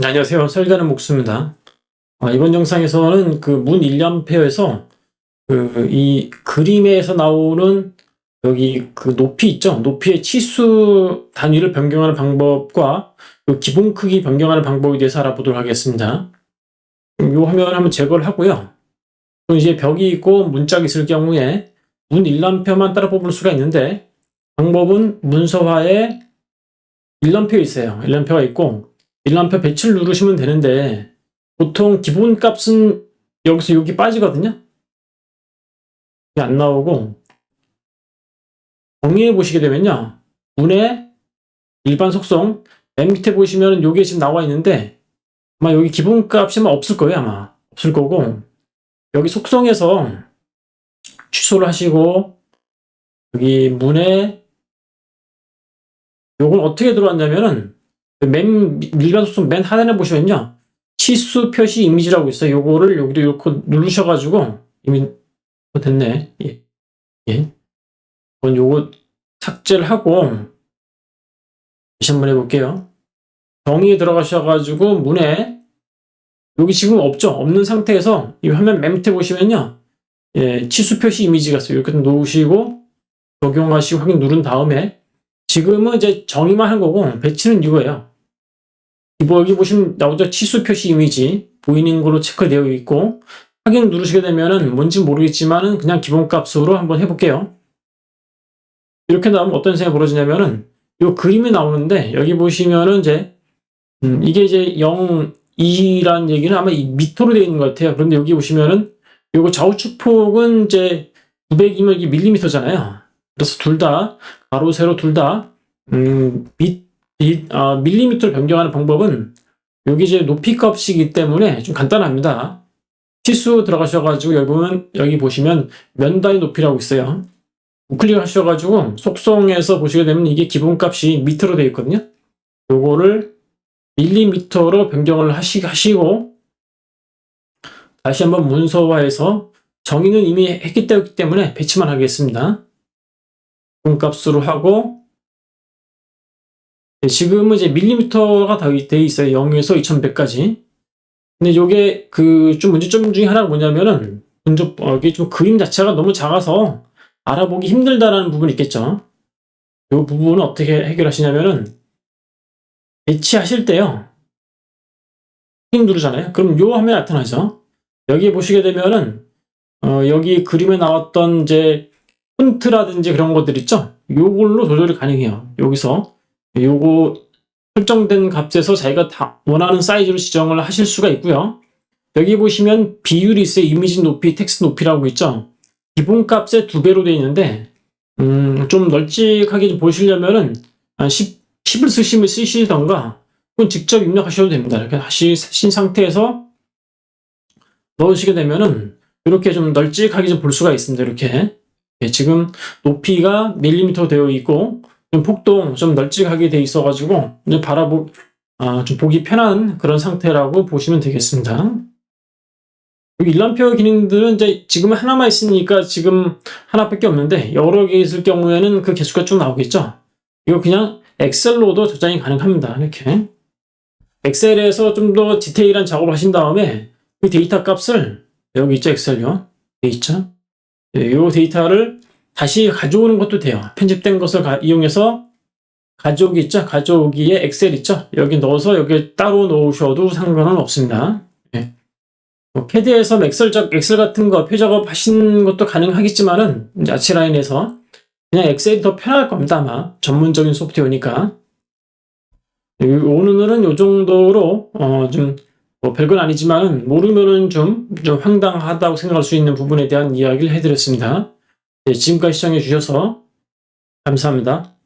네, 안녕하세요. 설계하는 목수입니다. 아, 이번 영상에서는 그 문 1람페어에서 그 이 그림에서 나오는 여기 그 높이 있죠? 높이의 치수 단위를 변경하는 방법과 그 기본 크기 변경하는 방법에 대해서 알아보도록 하겠습니다. 이 화면을 한번 제거를 하고요. 또 이제 벽이 있고 문짝이 있을 경우에 문 1람페어만 따라 뽑을 수가 있는데 방법은 문서화에 1람페어 있어요. 1람페어가 있고 1람페어 배치를 누르시면 되는데 보통 기본 값은 여기서 여기 빠지거든요. 이게 안 나오고 정의해 보시게 되면요. 문의 일반 속성 맨 밑에 보시면 여기에 지금 나와 있는데 아마 여기 기본 값이 아마 없을 거예요. 아마 없을 거고 여기 속성에서 취소를 하시고 여기 문에 요건 어떻게 들어왔냐면은 맨 일반 속성 맨 하단에 보시면요 치수 표시 이미지라고 있어요. 요거를 여기도 이렇게 누르셔가지고 이미 어, 됐네. 예. 예. 그럼 요거 삭제를 하고 다시 한번 해볼게요. 정의에 들어가셔가지고 문에 여기 지금 없죠? 없는 상태에서 이 화면 맨 밑에 보시면요. 예, 치수 표시 이미지가 있어요. 이렇게 놓으시고 적용하시고 확인 누른 다음에 지금은 이제 정의만 한 거고 배치는 이거예요. 이거 여기 보시면 나오죠? 치수 표시 이미지 보이는 걸로 체크되어 있고 확인 누르시게 되면은 뭔지 모르겠지만은 그냥 기본 값으로 한번 해볼게요. 이렇게 나오면 어떤 생각이 벌어지냐면은 이 그림이 나오는데 여기 보시면은 이제 음, 이게 이제 0, 2라는 얘기는 아마 이 미터로 되어 있는 것 같아요. 그런데 여기 보시면은 요거 좌우측 폭은 이제 200이면 이게 밀리미터잖아요. 그래서 둘 다 가로 세로 둘다 음, 미, 미, 아, 밀리미터로 변경하는 방법은 여기 이제 높이 값이기 때문에 좀 간단합니다. 치수 들어가셔가지고 보면 여기 보시면 면 단위 높이라고 있어요. 우클릭 하셔가지고 속성에서 보시게 되면 이게 기본 값이 미터로 되어 있거든요. 요거를 밀리미터로 변경을 하시, 하시고 다시 한번 문서화해서 정의는 이미 했기 때문에 배치만 하겠습니다. 기본 값으로 하고 네, 지금은 이제 밀리미터가 다 되어 있어요. 0에서 2100까지. 근데 요게 그 좀 문제점 중에 하나가 뭐냐면은 먼저 어, 이게 좀 그림 자체가 너무 작아서 알아보기 힘들다라는 부분이 있겠죠. 이 부분은 어떻게 해결하시냐면은 배치하실 때요. 확인 누르잖아요. 그럼 요 화면에 나타나죠. 여기 보시게 되면은 어, 여기 그림에 나왔던 이제 폰트라든지 그런 것들 있죠. 요걸로 조절이 가능해요. 여기서 요거 설정된 값에서 자기가 다 원하는 사이즈로 지정을 하실 수가 있고요. 여기 보시면 비율이 있어요. 이미지 높이, 텍스트 높이라고 있죠. 기본 값의 두 배로 되어 있는데 음, 좀 널찍하게 좀 보시려면은 한 10, 10을 쓰시면 쓰시던가 그건 직접 입력하셔도 됩니다. 이렇게 하신 상태에서 넣으시게 되면은 이렇게 좀 널찍하게 좀 볼 수가 있습니다. 이렇게 예, 지금 높이가 밀리미터 되어 있고 좀 폭도 좀 널찍하게 돼 있어가지고 이제 바라보 아, 좀 보기 편한 그런 상태라고 보시면 되겠습니다. 여기 일람표 기능들은 이제 지금 하나만 있으니까 지금 하나밖에 없는데 여러 개 있을 경우에는 그 개수가 쭉 나오겠죠. 이거 그냥 엑셀로도 저장이 가능합니다. 이렇게 엑셀에서 좀 더 디테일한 작업을 하신 다음에 이 데이터 값을 여기 있죠 엑셀요. 여기 있죠. 이 데이터를 다시 가져오는 것도 돼요. 편집된 것을 가, 이용해서 가져오기 있죠? 가져오기에 엑셀 있죠? 여기 넣어서 여기 따로 놓으셔도 상관은 없습니다. 네. 뭐 캐드에서 엑셀적 엑셀 같은 거 표작업 하신 것도 가능하겠지만은 아치라인에서 그냥 엑셀이 더 편할 겁니다 아마 전문적인 소프트웨어니까 오늘은 요 정도로 어 좀 뭐 별건 아니지만은 모르면은 좀, 좀 황당하다고 생각할 수 있는 부분에 대한 이야기를 해드렸습니다. 네, 지금까지 시청해 주셔서 감사합니다.